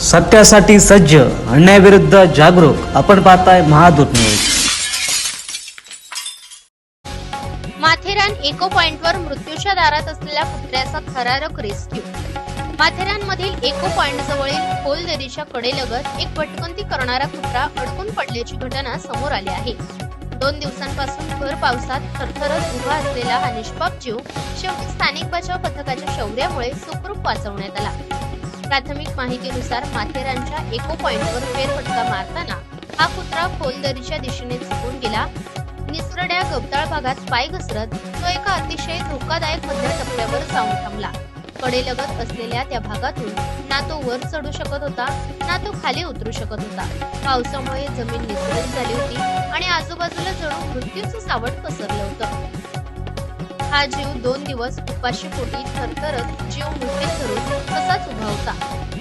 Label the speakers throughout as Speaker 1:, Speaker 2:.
Speaker 1: सत्यासाठी सज्ज अन्यायाविरुद्ध जागरूक. आपण पाहताय महादूत न्यूज.
Speaker 2: माथेरान इको पॉइंटवर मृत्यूच्या दारात असलेल्या कुत्र्याचा थरारक रेस्क्यू. माथेरानमधील इको पॉइंट जवळील खोल नदीच्या कडेलगत एक भटकंती करणारा कुत्रा अडकून पडल्याची घटना समोर आली आहे. दोन दिवसांपासून भर पावसात थरथरत उभा असलेला हा निष्पाप जीव शेवटी स्थानिक बचाव पथकाच्या शौर्यामुळे सुखरूप वाचवण्यात आला. प्राथमिक माहितीनुसार माथेरानच्या इको पॉइंटवर फेरफटका मारताना हा कुत्रा खोलदरीच्या दिशेने झुकून गेला. निसरड्या गवताळ भागात पाय घसरत तो एका अतिशय धोकादायक मधल्या टप्प्यावर जाऊन थांबला. कडेलगत असलेल्या त्या भागातून ना तो वर चढू शकत होता ना तो खाली उतरू शकत होता. पावसामुळे जमीन निसरत झाली होती आणि आजूबाजूला जणू मृत्यूचं सावट पसरलं होतं. हा जीव दोन दिवस उपाशी पोटी थरथरत जीव मुठीत धरून तसाच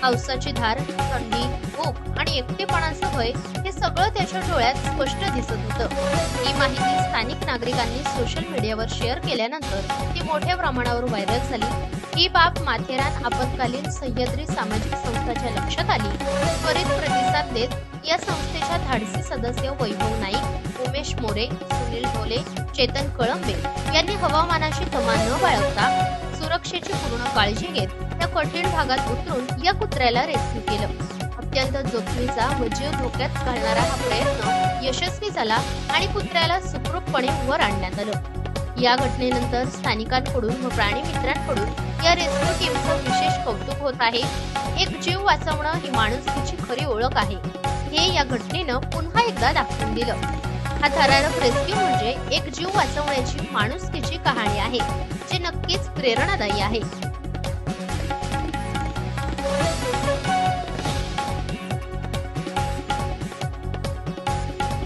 Speaker 2: पावसाची धार थंडी भूक आणि एकटेपणाचं भय हे सगळं त्याच्या डोळ्यात स्पष्ट दिसत होतं. ही माहिती स्थानिक नागरिकांनी सोशल मीडियावर शेअर केल्यानंतर ती मोठ्या प्रमाणावर व्हायरल झाली. ही बाब माथेरान आपत्कालीन सह्याद्री सामाजिक संस्थाच्या लक्षात आली. त्वरित प्रतिसाद देत या संस्थेच्या धाडसी सदस्य वैभव नाईक उमेश मोरे सुनील ढोले चेतन कळंबे यांनी हवामानाची तमा न बाळगता सुरक्षेची पूर्ण काळजी घेत त्या कठीण भागात उतरून या कुत्र्याला रेस्क्यू केलं. अत्यंत जोखमीचा व जीव धोक्यात घालणारा हा प्रयत्न यशस्वी झाला आणि कुत्र्याला सुखरूपपणे वर आणण्यात आलं. या घटनेनंतर स्थानिकांकडून व प्राणी मित्रांकडून या रेस्क्यू टीमचं विशेष कौतुक होत आहे. एक जीव वाचवणं ही माणुसकीची खरी ओळख आहे. हे या घटनेनं पुन्हा एकदा दाखवून दिलं. हा थरारक रेस्क्यू म्हणजे एक जीव वाचवण्याची माणुसकीची कहाणी आहे जी नक्कीच प्रेरणादायी आहे.